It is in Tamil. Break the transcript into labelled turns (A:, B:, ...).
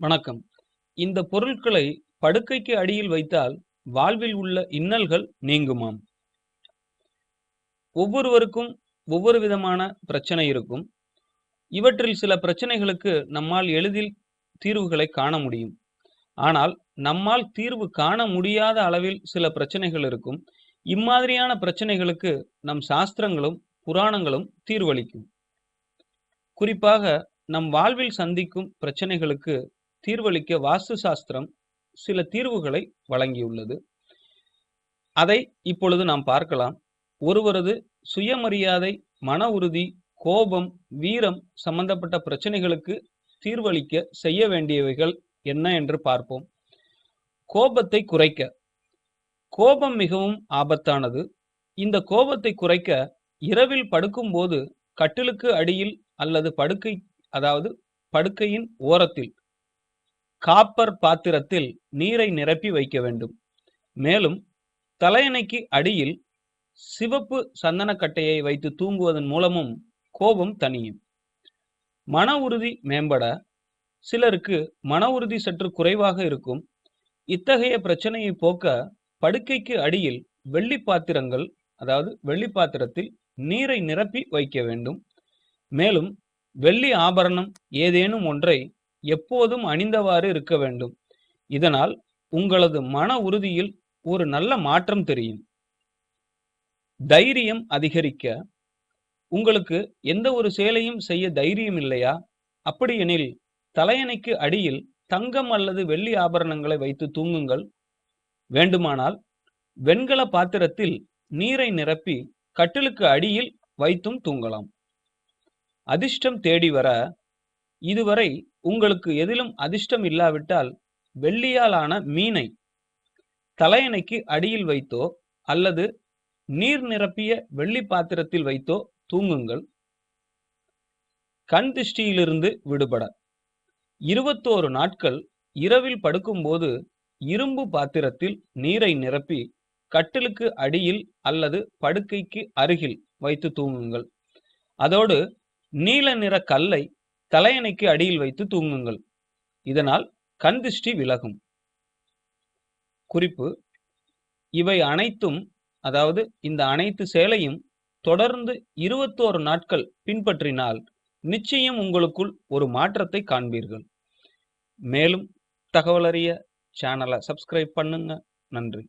A: வணக்கம். இந்த பொருட்களை படுக்கைக்கு அடியில் வைத்தால் வாழ்வில் உள்ள இன்னல்கள் நீங்குமாம். ஒவ்வொருவருக்கும் ஒவ்வொரு விதமான பிரச்சனை இருக்கும். இவற்றில் சில பிரச்சனைகளுக்கு நம்மால் எளிதில் தீர்வுகளை காண முடியும். ஆனால் நம்மால் தீர்வு காண முடியாத அளவில் சில பிரச்சனைகள் இருக்கும். இம்மாதிரியான பிரச்சனைகளுக்கு நம் சாஸ்திரங்களும் புராணங்களும் தீர்வளிக்கும். குறிப்பாக நம் வாழ்வில் சந்திக்கும் பிரச்சனைகளுக்கு தீர்வளிக்க வாஸ்து சாஸ்திரம் சில தீர்வுகளை வழங்கியுள்ளது. அதை இப்பொழுது நாம் பார்க்கலாம். ஒருவரது சுயமரியாதை மன உறுதி கோபம் வீரம் சம்பந்தப்பட்ட பிரச்சனைகளுக்கு தீர்வளிக்க செய்ய வேண்டியவைகள் என்ன என்று பார்ப்போம். கோபத்தை குறைக்க. கோபம் மிகவும் ஆபத்தானது. இந்த கோபத்தை குறைக்க இரவில் படுக்கும்போது கட்டிலுக்கு அடியில் அல்லது படுக்கை அதாவது படுக்கையின் ஓரத்தில் காப்பர் பாத்திரத்தில் நீரை நிரப்பி வைக்க வேண்டும். மேலும் தலையணைக்கு அடியில் சிவப்பு சந்தனக்கட்டையை வைத்து தூங்குவதன் மூலமும் கோபம் தனியும் மன உறுதி மேம்பட சிலருக்கு மன உறுதி சற்று குறைவாக இருக்கும். இத்தகைய பிரச்சனையை போக்க படுக்கைக்கு அடியில் வெள்ளி பாத்திரங்கள் அதாவது வெள்ளி பாத்திரத்தில் நீரை நிரப்பி வைக்க வேண்டும். மேலும் வெள்ளி ஆபரணம் ஏதேனும் ஒன்றை எப்போதும் அணிந்தவாறு இருக்க வேண்டும். இதனால் உங்களது மன உறுதியில் ஒரு நல்ல மாற்றம் தெரியும். தைரியம் அதிகரிக்க உங்களுக்கு எந்த ஒரு செயலையும் செய்ய தைரியம் இல்லையா? அப்படியெனில் தலையணைக்கு அடியில் தங்கம் அல்லது வெள்ளி ஆபரணங்களை வைத்து தூங்குங்கள். வேண்டுமானால் வெண்கல பாத்திரத்தில் நீரை நிரப்பி கட்டிலுக்கு அடியில் வைத்தும் தூங்கலாம். அதிர்ஷ்டம் தேடி வர இதுவரை உங்களுக்கு எதிலும் அதிர்ஷ்டம் இல்லாவிட்டால் வெள்ளியாலான மீனை தலையணைக்கு அடியில் வைத்தோ அல்லது நீர் நிரப்பிய வெள்ளி பாத்திரத்தில் வைத்தோ தூங்குங்கள். கண் திருஷ்டியிலிருந்து விடுபட. இருபத்தோரு நாட்கள் இரவில் படுக்கும்போது இரும்பு பாத்திரத்தில் நீரை நிரப்பி கட்டிலுக்கு அடியில் அல்லது படுக்கைக்கு அருகில் வைத்து தூங்குங்கள். அதோடு நீல நிற கல்லை தலையணைக்கு அடியில் வைத்து தூங்குங்கள். இதனால் கண் திருஷ்டி விலகும். குறிப்பு இவை அனைத்தும் அதாவது இந்த அனைத்து செயலையும் தொடர்ந்து இருபத்தோரு நாட்கள் பின்பற்றினால் நிச்சயம் உங்களுக்குள் ஒரு மாற்றத்தை காண்பீர்கள். மேலும் தகவலறிய சேனலை சப்ஸ்கிரைப் பண்ணுங்க. நன்றி.